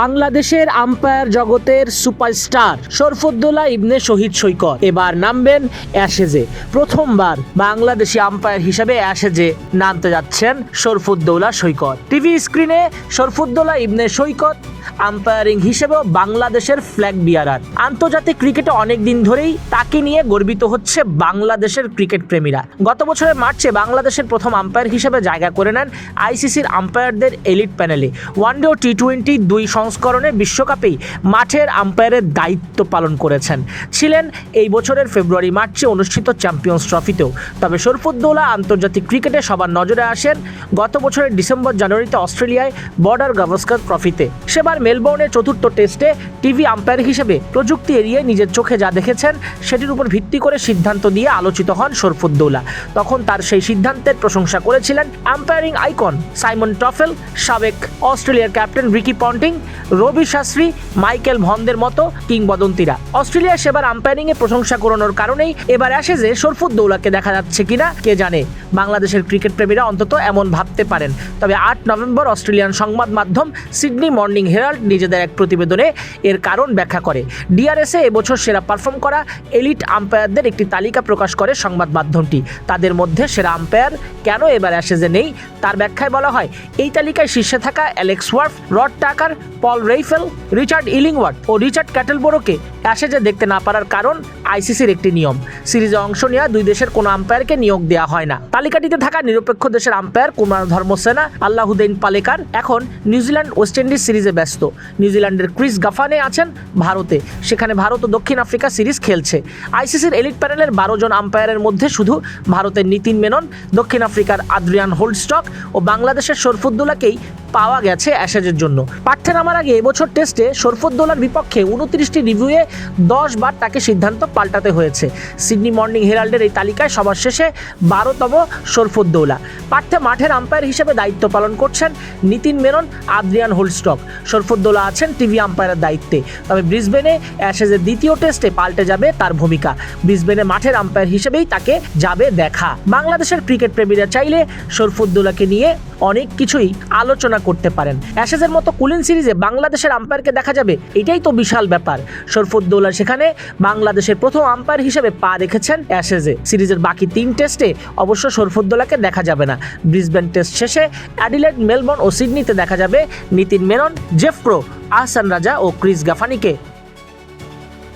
বাংলাদেশের আম্পায়ার জগতের সুপারস্টার শরফুদ্দোল্লা ইবনে শহীদ সৈকত। এবার নামবেন অ্যাশেজে। প্রথমবার বাংলাদেশি আম্পায়ার হিসেবে অ্যাশেজে নামতে যাচ্ছেন শরফুদ্দৌলা সৈকত। টিভি স্ক্রিনে শরফুদ্দোল্লা ইবনে সৈকত আম্পায়ারিং হিসেবেও বাংলাদেশের ফ্ল্যাগ বিয়ারার আন্তর্জাতিক ক্রিকেটে অনেক দিন ধরেই তাকে নিয়ে গর্বিত হচ্ছে বাংলাদেশের ক্রিকেট প্রেমীরা। গত বছরের মার্চে বাংলাদেশের প্রথম আম্পায়ার হিসেবে জায়গা করে নেন আইসিসির আম্পায়ারদের এলিট প্যানেলে ওয়ানডে ও টি টোয়েন্টি দুই সংস্করণে বিশ্বকাপেই মাঠের আম্পায়ারের দায়িত্ব পালন করেছেন। ছিলেন এই বছরের ফেব্রুয়ারি মার্চে অনুষ্ঠিত চ্যাম্পিয়ন্স ট্রফিতেও। তবে শরফুদ্দৌলা আন্তর্জাতিক ক্রিকেটে সবার নজরে আসেন গত বছরের ডিসেম্বর জানুয়ারিতে অস্ট্রেলিয়ায় বর্ডার গাভাস্কার ট্রফিতে। সেবার মেলবোর্নের চতুর্থ টেস্টে টিভি আম্পায়ার হিসেবে প্রযুক্তি এড়িয়ে নিজের চোখে যা দেখেছেন, সেটির উপর ভিত্তি করে সিদ্ধান্ত দিয়ে আলোচিত হন শরফুদ্দৌলা। তখন তার সেই সিদ্ধান্তের প্রশংসা করেছিলেন আম্পায়ারিং আইকন সাইমন টফেল, সাবেক অস্ট্রেলিয়ার captain Ricky Ponting Ravi Shastri, Michael ভন্দের মতো কিংবদন্তিরা। অস্ট্রেলিয়ার সেবার আম্পায়ারিংয়ে প্রশংসা করানোর কারণেই এবার অ্যাশেজে শরফুদ্দৌলাকে দেখা যাচ্ছে কিনা, কে জানে? বাংলাদেশের ক্রিকেট প্রেমীরা অন্তত এমন ভাবতে পারেন। তবে আট নভেম্বর অস্ট্রেলিয়ান সংবাদ মাধ্যম সিডনি মর্নিং হেরাল্ড নিজেদের এক প্রতিবেদনে এর কারণ ব্যাখ্যা করে। ডিআরএসে এবছর সেরা পারফর্ম করা এলিট আম্পায়ারদের একটি তালিকা প্রকাশ করে সংবাদ মাধ্যমটি। তাদের মধ্যে সেরা আম্পায়ার কেন এবার অ্যাশেজে নেই, তার ব্যাখ্যায় বলা হয়, এই তালিকায় শীর্ষে থাকা Alex Wharf, Rod Tucker Paul Reiffel, Richard Illingworth ও রিচার্ড ক্যাটেলবোরোকে অ্যাশেজে দেখতে না পারার কারণ আইসিসির একটি নিয়ম। সিরিজে অংশ নেওয়া দুই দেশের কোনো আম্পায়ারকে নিয়োগ দেওয়া হয় না। তালিকাটিতে থাকা নিরপেক্ষ দেশের umpire Kumar Dharmasena Allahudien Paleker এখন নিউজিল্যান্ড ওয়েস্ট ইন্ডিজ সিরিজে ব্যস্ত। নিউজিল্যান্ডের ক্রিস গাফানে আছেন ভারতে। সেখানে ভারত ও দক্ষিণ আফ্রিকা সিরিজ খেলছে। আইসিসির এলিট প্যানেলের বারো জন আম্পায়ারের মধ্যে শুধু ভারতের নীতিন মেনন, দক্ষিণ আফ্রিকার আদ্রিয়ান হোল্ডস্টক ও বাংলাদেশের শরফুদ্দোলাকেই পাওয়া গেছে অ্যাশেজের জন্য। পাঠ্যে নামার আগে এবছর টেস্টে শরফুদ্দৌলার বিপক্ষে উনত্রিশটি রিভিউয়ে দশ বার তাকে সিদ্ধান্ত পাল্টাতে হয়েছে। সিডনি মর্নিং হেরাল্ডের এই তালিকায় সবার শেষে বারোতম শরফুদ্দৌলা। পাঠ্যে মাঠের আম্পায়ার হিসেবে দায়িত্ব পালন করছেন নীতিন মেনন, আদ্রিয়ান হোলস্টক। শরফুদ্দৌলা আছেন টিভি আম্পায়ারের দায়িত্বে। তবে ব্রিসবেনে অ্যাশেজের দ্বিতীয় টেস্টে পাল্টে যাবে তার ভূমিকা। ব্রিসবেনে মাঠের আম্পায়ার হিসেবেই তাকে যাবে দেখা। বাংলাদেশের ক্রিকেট প্রেমীরা চাইলে শরফুদ্দৌলাকে নিয়ে অনেক কিছুই আলোচনা করতে পারেন। অ্যাশেজের মতো কুলিন সিরিজে বাংলাদেশের আম্পায়ারকে দেখা যাবে, এটাই তো বিশাল ব্যাপার। শরফুদ্দৌলা সেখানে বাংলাদেশের প্রথম আম্পায়ার হিসেবে পা রেখেছেন অ্যাশেজে। সিরিজের বাকি তিন টেস্টে অবশ্য শরফুদ্দৌলাকে দেখা যাবে না। ব্রিসবেন টেস্ট শেষে অ্যাডিলেড, মেলবোর্ন ও সিডনিতে দেখা যাবে নিতিন মেনন জেফপ্রো আহসান রাজা ও ক্রিস গাফানিকে।